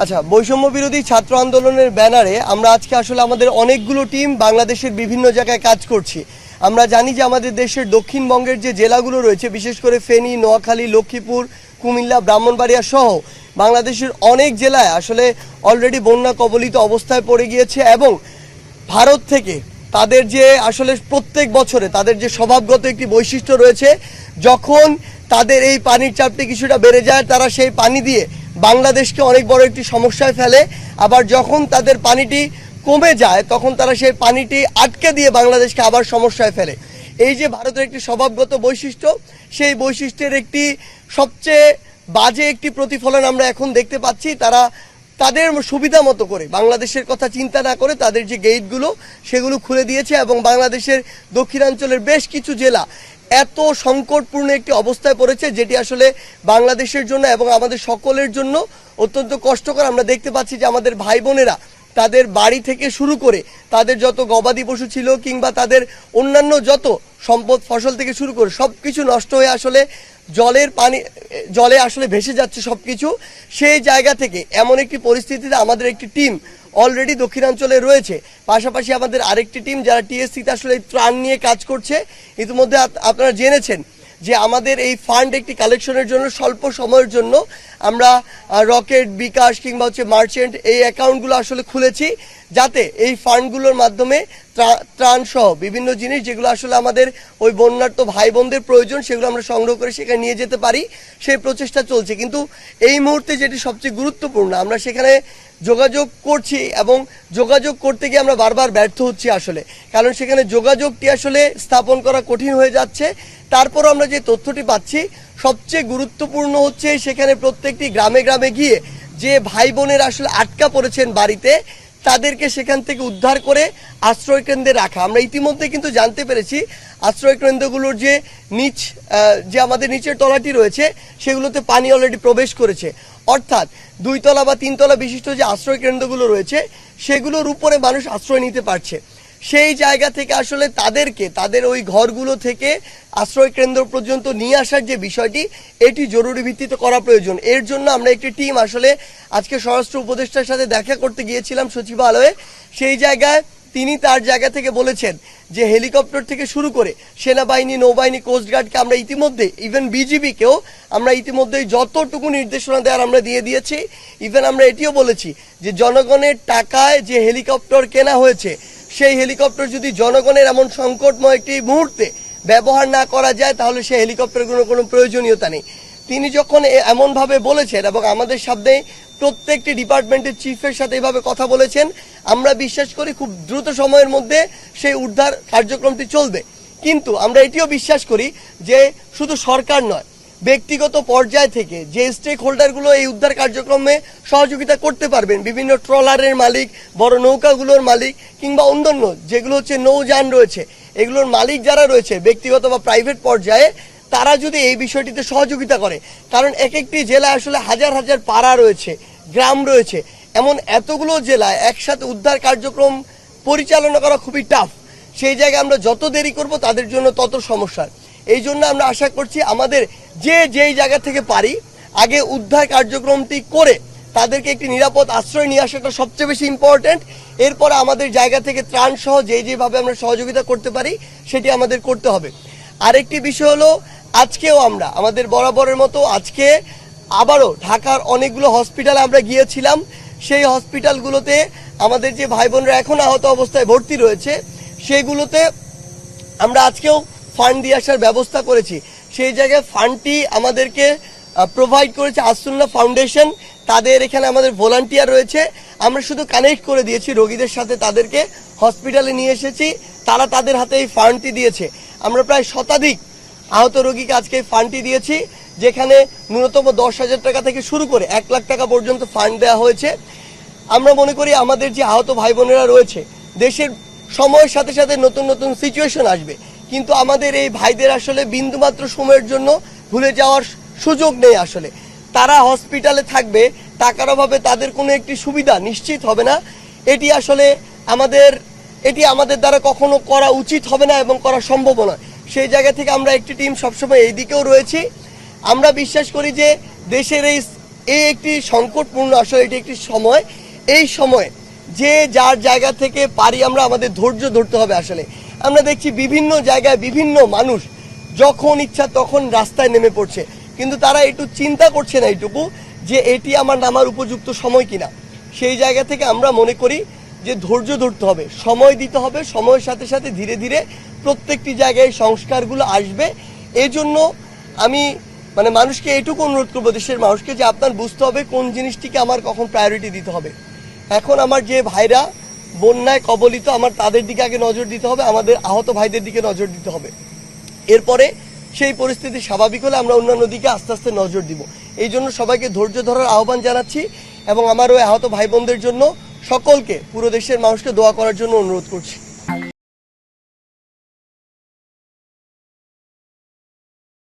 আচ্ছা বৈষম্য বিরোধী ছাত্র আন্দোলনের ব্যানারে আমরা আজকে আসলে আমাদের অনেকগুলো টিম বাংলাদেশের বিভিন্ন জায়গায় কাজ করছি। আমরা জানি যে আমাদের দেশের দক্ষিণবঙ্গের যে জেলাগুলো রয়েছে, বিশেষ করে ফেনী, নোয়াখালী, লক্ষ্মীপুর, কুমিল্লা, ব্রাহ্মণবাড়িয়া সহ বাংলাদেশের অনেক জেলায় আসলে অলরেডি বন্যা কবলিত অবস্থায় পড়ে গিয়েছে এবং ভারত থেকে তাদের যে আসলে প্রত্যেক বছরে তাদের যে স্বভাবগত একটি বৈশিষ্ট্য রয়েছে, যখন তাদের এই পানির চাপটি কিছুটা বেড়ে যায়, তারা সেই পানি দিয়ে বাংলাদেশকে অনেক বড় একটি সমস্যায় ফেলে। আবার যখন তাদের পানিটি কমে যায়, তখন তারা সেই পানিটি আটকে দিয়ে বাংলাদেশকে আবার সমস্যায় ফেলে। এই যে ভারতের একটি স্বভাবগত বৈশিষ্ট্য, সেই বৈশিষ্ট্যের একটি সবচেয়ে বাজে একটি প্রতিফলন আমরা এখন দেখতে পাচ্ছি। তারা তাদের সুবিধা মতো করে, বাংলাদেশের কথা চিন্তা না করে তাদের যে গেটগুলো সেগুলো খুলে দিয়েছে এবং বাংলাদেশের দক্ষিণাঞ্চলের বেশ কিছু জেলা এত সংকটপূর্ণ একটি অবস্থায় পড়েছে যেটি আসলে বাংলাদেশের জন্য এবং আমাদের সকলের জন্য অত্যন্ত কষ্টকর। আমরা দেখতে পাচ্ছি যে আমাদের ভাই বোনেরা তাদের বাড়ি থেকে শুরু করে তাদের যত গবাদি পশু ছিল কিংবা তাদের অন্যান্য যত সম্পদ, ফসল থেকে শুরু করে সব কিছু নষ্ট হয়ে আসলে জলের পানি, জলে আসলে ভেসে যাচ্ছে সব কিছু সেই জায়গা থেকে এমন একটি পরিস্থিতিতে আমাদের একটি টিম অলরেডি দক্ষিণাঞ্চলে রয়েছে। পাশাপাশি আমাদের আরেকটি টিম যারা টিএসসিতে আসলে ত্রাণ নিয়ে কাজ করছে, ইতিমধ্যে আপনারা জেনেছেন যে আমাদের এই ফান্ড একটি কালেকশনের জন্য স্বল্প সময়ের জন্য আমরা রকেট বিকাশ কিংবা হচ্ছে মার্চেন্ট এই অ্যাকাউন্টগুলো আসলে খুলেছি। যাতে এই ফান্ডগুলোর মাধ্যমে ত্রা- ত্রাণ সহ বিভিন্ন জিনিস যেগুলো আসলে আমাদের ওই বন্যার্ত ভাই বোনদের প্রয়োজন, সেগুলো আমরা সংগ্রহ করে সেখানে নিয়ে যেতে পারি। সেই প্রচেষ্টা চলছে। কিন্তু এই মুহূর্তে যেটি সবচেয়ে গুরুত্বপূর্ণ, আমরা সেখানে যোগাযোগ করছি এবং যোগাযোগ করতে গিয়ে আমরা বারবার ব্যর্থ হচ্ছি আসলে। কারণ সেখানে যোগাযোগটি আসলে স্থাপন করা কঠিন হয়ে যাচ্ছে। তারপরও আমরা যে তথ্যটি পাচ্ছি, সবচেয়ে গুরুত্বপূর্ণ হচ্ছে সেখানে প্রত্যেকটি গ্রামে গ্রামে গিয়ে যে ভাই বোনের আসলে আটকা পড়েছেন বাড়িতে তাদেরকে সেখান থেকে উদ্ধার করে আশ্রয় কেন্দ্রে রাখা। আমরা ইতিমধ্যে কিন্তু জানতে পেরেছি, আশ্রয় কেন্দ্রগুলোর যে নিচ যে আমাদের নিচের তলাটি রয়েছে, সেগুলোতে পানি অলরেডি প্রবেশ করেছে। অর্থাৎ দুইতলা বা তিনতলা বিশিষ্ট যে আশ্রয় কেন্দ্রগুলো রয়েছে, সেগুলোর উপরে মানুষ আশ্রয় নিতে পারছে। সেই জায়গা থেকে আসলে তাদেরকে, তাদের ওই ঘরগুলো থেকে আশ্রয় কেন্দ্র পর্যন্ত নিয়ে আসার যে বিষয়টি, এটি জরুরি ভিত্তিতে করা প্রয়োজন। এর জন্য আমরা একটি টিম আসলে আজকে স্বরাষ্ট্র উপদেষ্টার সাথে দেখা করতে গিয়েছিলাম সচিবালয়ে। সেই জায়গায় তিনি তার জায়গা থেকে বলেছেন যে হেলিকপ্টার থেকে শুরু করে সেনাবাহিনী, নৌবাহিনী কোস্টগার্ডকে আমরা ইতিমধ্যে, ইভেন বিজিবিকেও আমরা ইতিমধ্যেই যতটুকু নির্দেশনা দেওয়ার আমরা দিয়ে দিয়েছি, ইভেন আমরা এটিও বলেছি যে জনগণের টাকায় যে হেলিকপ্টার কেনা হয়েছে সেই হেলিকপ্টার যদি জনগণের এমন সংকটময় একটি মুহূর্তে ব্যবহার না করা যায়, তাহলে সেই হেলিকপ্টারগুলোর কোনো প্রয়োজনীয়তা নেই। তিনি যখন এমনভাবে বলেছেন এবং আমাদের সামনে প্রত্যেকটি ডিপার্টমেন্টের চিফের সাথে এভাবে কথা বলেছেন, আমরা বিশ্বাস করি খুব দ্রুত সময়ের মধ্যে সেই উদ্ধার কার্যক্রমটি চলবে। কিন্তু আমরা এটিও বিশ্বাস করি যে শুধু সরকার নয় ব্যক্তিগত পর্যায় থেকে যে স্টেক হোল্ডারগুলো এই উদ্ধার কার্যক্রমে সহযোগিতা করতে পারবেন, বিভিন্ন ট্রলারের মালিক, বড় নৌকাগুলোর মালিক কিংবা অন্যান্য, যেগুলো হচ্ছে নৌযান রয়েছে, এগুলোর মালিক যারা রয়েছে, ব্যক্তিগত বা প্রাইভেট পর্যায়ে, তারা যদি এই বিষয়টিতে সহযোগিতা করে, কারণ এক একটি জেলায় আসলে হাজার হাজার পাড়া রয়েছে, গ্রাম রয়েছে, এমন এতগুলো জেলায় একসাথে উদ্ধার কার্যক্রম পরিচালনা করা খুবই টাফ সেই জায়গায় আমরা যত দেরি করব, তাদের জন্য তত সমস্যার এই জন্য আমরা আশা করছি আমাদের যে যেই জায়গা থেকে পারি, আগে উদ্ধার কার্যক্রমটি করে তাদেরকে একটি নিরাপদ আশ্রয় নিয়ে আসাটা সবচেয়ে বেশি ইম্পর্ট্যান্ট এরপরে আমাদের জায়গা থেকে ত্রাণ সহ যে যেভাবে আমরা সহযোগিতা করতে পারি, সেটি আমাদের করতে হবে। আরেকটি বিষয় হলো, আজকেও আমরা, আমাদের বরাবরের মতো আজকে আবারও ঢাকার অনেকগুলো হসপিটালে আমরা গিয়েছিলাম। সেই হসপিটালগুলোতে আমাদের যে ভাই বোনরা এখন আহত অবস্থায় ভর্তি রয়েছে, সেগুলোতে আমরা আজকেও ফান্ড দিয়ে আসার ব্যবস্থা করেছি। সেই জায়গায় ফান্ডটি আমাদেরকে প্রোভাইড করেছে আসুল্লাহ ফাউন্ডেশন তাদের এখানে আমাদের ভলান্টিয়ার রয়েছে। আমরা শুধু কানেক্ট করে দিয়েছি রোগীদের সাথে তাদেরকে হসপিটালে নিয়ে এসেছি। তারা তাদের হাতে এই ফান্ডটি দিয়েছে। আমরা প্রায় শতাধিক আহত রোগীকে আজকে এই ফান্ডটি দিয়েছি, যেখানে ন্যূনতম দশ হাজার টাকা থেকে শুরু করে এক লাখ টাকা পর্যন্ত ফান্ড দেওয়া হয়েছে। আমরা মনে করি আমাদের যে আহত ভাই বোনেরা রয়েছে, দেশের সময়ের সাথে সাথে নতুন নতুন সিচুয়েশন আসবে। কিন্তু আমাদের এই ভাইদের আসলে বিন্দুমাত্র সময়ের জন্য ভুলে যাওয়ার সুযোগ নেই আসলে। তারা হসপিটালে থাকবে, টাকার অভাবে তাদের কোনো একটি সুবিধা নিশ্চিত হবে না। এটি আসলে আমাদের, এটি আমাদের দ্বারা কখনো করা উচিত হবে না এবং করা সম্ভব নয়। সেই জায়গা থেকে আমরা একটি টিম সবসময় এই দিকেও রয়েছি। আমরা বিশ্বাস করি যে দেশের এই এই একটি সংকটপূর্ণ আসলে এটি একটি সময়। এই সময় যে যার জায়গা থেকে পারি আমরা আমাদের ধৈর্য ধরতে হবে আসলে। আমরা দেখছি বিভিন্ন জায়গায় বিভিন্ন মানুষ যখন ইচ্ছা তখন রাস্তায় নেমে পড়ছে। কিন্তু তারা একটু চিন্তা করছে না এইটুকু যে এটি আমার নামার উপযুক্ত সময় কিনা। সেই জায়গা থেকে আমরা মনে করি যে ধৈর্য ধরতে হবে, সময় দিতে হবে, সময়ের সাথে সাথে ধীরে ধীরে প্রত্যেকটি জায়গায় সংস্কারগুলো আসবে। এই জন্য আমি মানে মানুষকে এটুকু অনুরোধ করব, দেশের মানুষকে যে আপনার বুঝতে হবে কোন জিনিসটিকে আমার কখন প্রায়োরিটি দিতে হবে। এখন আমার যে ভাইরা বন্যায় কবলিত আমার তাদের দিকে আগে নজর দিতে হবে, আমাদের আহত ভাইদের দিকে নজর দিতে হবে। এরপরে সেই পরিস্থিতি স্বাভাবিক হলে আমরা অন্যান্য দিকে আস্তে আস্তে নজর দিব। এই জন্য সবাইকে ধৈর্য ধরার আহ্বান জানাচ্ছি এবং আমার ওই আহত ভাই বোনদের জন্য সকলকে, পুরো দেশের মানুষকে দোয়া করার জন্য অনুরোধ করছি।